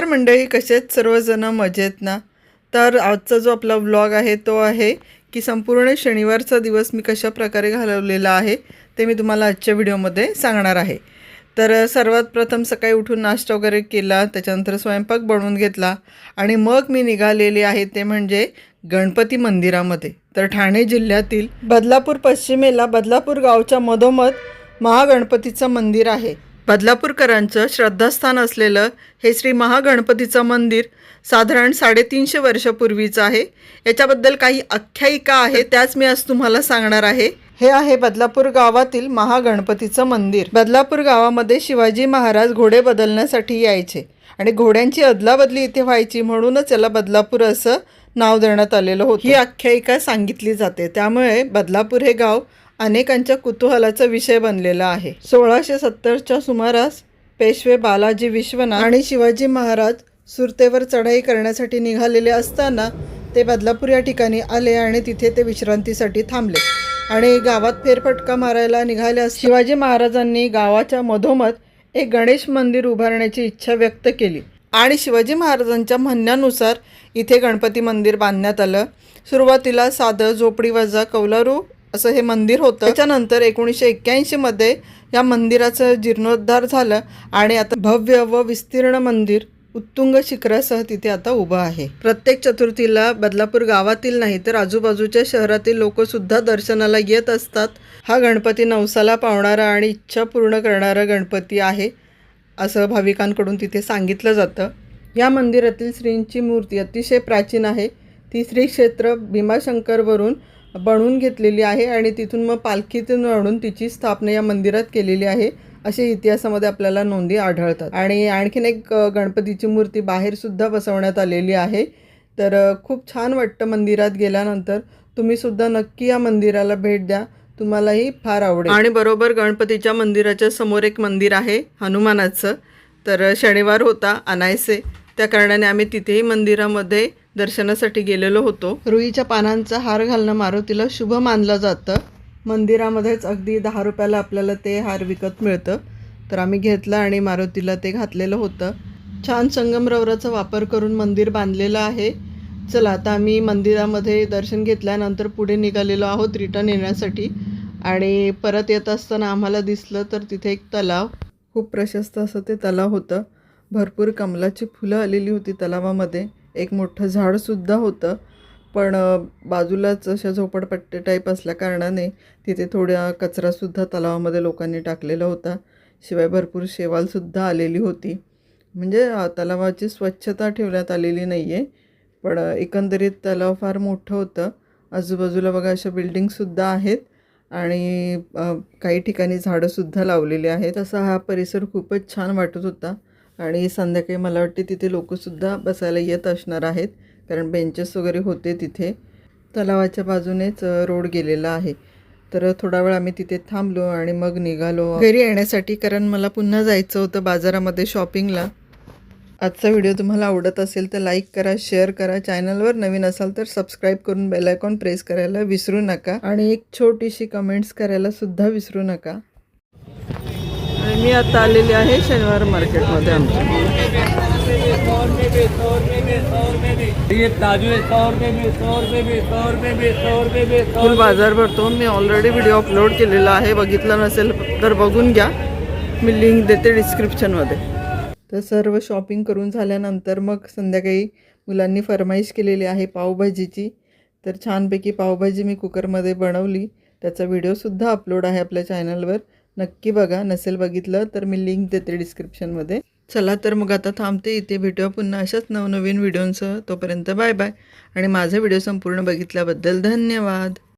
नमस्कार मंडळी कसेत सर्वजण मजेत ना? तर आजचा जो आपला व्लॉग आहे तो आहे की संपूर्ण शनिवारचा दिवस मी कशा प्रकारे घालवलेला आहे ते मी तुम्हाला आजच्या व्हिडिओमध्ये सांगणार आहे. तर सर्वात प्रथम सकाळी उठून नाश्ता वगैरे केला त्याच्यानंतर स्वयंपाक बनवून घेतला आणि मग मी निघालेले आहे ते म्हणजे गणपती मंदिरामध्ये. तर ठाणे जिल्ह्यातील बदलापूर पश्चिमेला बदलापूर गावच्या मधोमध महागणपतीचं मंदिर आहे. बदलापूरकरांचं श्रद्धास्थान असलेलं हे श्री महागणपतीचं मंदिर साधारण साडेतीनशे वर्षापूर्वीचं आहे. याच्याबद्दल काही आख्यायिका आहे त्याच मी आज तुम्हाला सांगणार आहे. हे आहे बदलापूर गावातील महागणपतीचं मंदिर. बदलापूर गावामध्ये शिवाजी महाराज घोडे बदलण्यासाठी यायचे आणि घोड्यांची अदलाबदली इथे व्हायची म्हणूनच याला बदलापूर असं नाव देण्यात आलेलं होतं. ही आख्यायिका सांगितली जाते. त्यामुळे बदलापूर हे गाव अनेकांच्या कुतूहलाचा विषय बनलेला आहे. सोळाशे सत्तरच्या सुमारास पेशवे बालाजी विश्वनाथ आणि शिवाजी महाराज सुरतेवर चढाई करण्यासाठी निघालेले असताना ते बदलापूर या ठिकाणी आले आणि तिथे ते विश्रांतीसाठी थांबले. आणि गावात फेरफटका मारायला निघाले शिवाजी महाराजांनी गावाच्या मधोमध एक गणेश मंदिर उभारण्याची इच्छा व्यक्त केली. आणि शिवाजी महाराजांच्या म्हणण्यानुसार इथे गणपती मंदिर बांधण्यात आलं. सुरुवातीला साधं झोपडीवजा कौलारू असं हे मंदिर होतं. त्याच्यानंतर एकोणीसशे एक्क्याऐंशीमध्ये या मंदिराचं जीर्णोद्धार झालं आणि आता भव्य व विस्तीर्ण मंदिर उत्तुंग शिखरासह तिथे आता उभं आहे. प्रत्येक चतुर्थीला बदलापूर गावातील नाही तर आजूबाजूच्या शहरातील लोकसुद्धा दर्शनाला येत असतात. हा गणपती नवसाला पावणारा आणि इच्छा पूर्ण करणारा गणपती आहे असं भाविकांकडून तिथे सांगितलं जातं. या मंदिरातील श्रींची मूर्ती अतिशय प्राचीन आहे. ती श्री क्षेत्र भीमाशंकरवरून बनवून घेतलेली आहे आणि तिथून मग पालखीतून आणून तिची स्थापना या मंदिरात केलेली आहे असे इतिहासामध्ये आपल्याला नोंदी आढळतात. आणि आणखीन एक गणपतीची मूर्ती बाहेरसुद्धा बसवण्यात आलेली आहे. तर खूप छान वाटतं मंदिरात गेल्यानंतर. तुम्हीसुद्धा नक्की या मंदिराला भेट द्या. तुम्हालाही फार आवडेल. आणि बरोबर गणपतीच्या मंदिराच्या समोर एक मंदिर आहे हनुमानाचं. तर शनिवार होता अनायसे. त्या कारणाने आम्ही तिथेही मंदिरामध्ये दर्शनासाठी गेलेलो होतो. रुईच्या पानांचा हार घालणं मारुतीला शुभ मानलं जातं. मंदिरामध्येच अगदी दहा रुपयाला आपल्याला ते हार विकत मिळतं. तर आम्ही घेतलं आणि मारुतीला ते घातलेलं होतं. छान संगमरवराचा वापर करून मंदिर बांधलेलं आहे. चला आता आम्ही मंदिरामध्ये दर्शन घेतल्यानंतर पुढे निघालेलो आहोत रिटर्न येण्यासाठी. आणि परत येत असताना आम्हाला दिसलं तर तिथे एक तलाव. खूप प्रशस्त असं ते तलाव होतं. भरपूर कमलाची फुलं आलेली होती तलावामध्ये. एक मोठं झाडसुद्धा होतं. पण बाजूलाच अशा झोपडपट्टे टाईप असल्या कारणाने तिथे थोड्या कचरासुद्धा तलावामध्ये लोकांनी टाकलेला होता. शिवाय भरपूर शेवालसुद्धा आलेली होती. म्हणजे तलावाची स्वच्छता ठेवण्यात आलेली नाही आहे पण एकंदरीत तलाव फार मोठं होतं. आजूबाजूला बघा अशा बिल्डिंगसुद्धा आहेत. आणि काही ठिकाणी झाडंसुद्धा लावलेली आहेत. असा हा परिसर खूपच छान वाटत होता. आणि संध्याकाळी मला वाटते तिथे लोकंसुद्धा बसायला येत असणार आहेत कारण बेंचेस वगैरे होते तिथे. तलावाच्या बाजूनेच रोड गेलेला आहे. तर थोडा वेळ आम्ही तिथे थांबलो आणि मग निघालो. घरी येण्यासाठी कारण मला पुन्हा जायचं होतं बाजारामध्ये शॉपिंगला आजचा व्हिडिओ तुम्हाला आवडत असेल तर लाईक करा शेअर करा. चॅनलवर नवीन असाल तर सबस्क्राईब करून बेलायकॉन प्रेस करायला विसरू नका. आणि एक छोटीशी कमेंट्स करायला सुद्धा विसरू नका. आणि मी आता आलेली आहे शनिवार मार्केटमध्ये आमच्या फुल बाजार भरतो. मी ऑलरेडी व्हिडिओ अपलोड केलेला आहे. बघितला नसेल तर बघून घ्या. मी लिंक देते डिस्क्रिप्शनमध्ये तर सर्व शॉपिंग करून झाल्यानंतर मग संध्याकाळी मुलांनी फरमाईश केलेली आहे पावभाजीची. तर छानपैकी पावभाजी मी कुकरमध्ये बनवली. त्याचा व्हिडिओसुद्धा अपलोड आहे आपल्या चॅनलवर नक्की बघा नसेल बघितलं तर मी लिंक देते डिस्क्रिप्शनमध्ये चला तर मग आता थांबते इथे भेटूया पुन्हा अशाच नवनवीन व्हिडिओंसह तोपर्यंत बाय बाय आणि माझा व्हिडिओ संपूर्ण बघितल्याबद्दल धन्यवाद.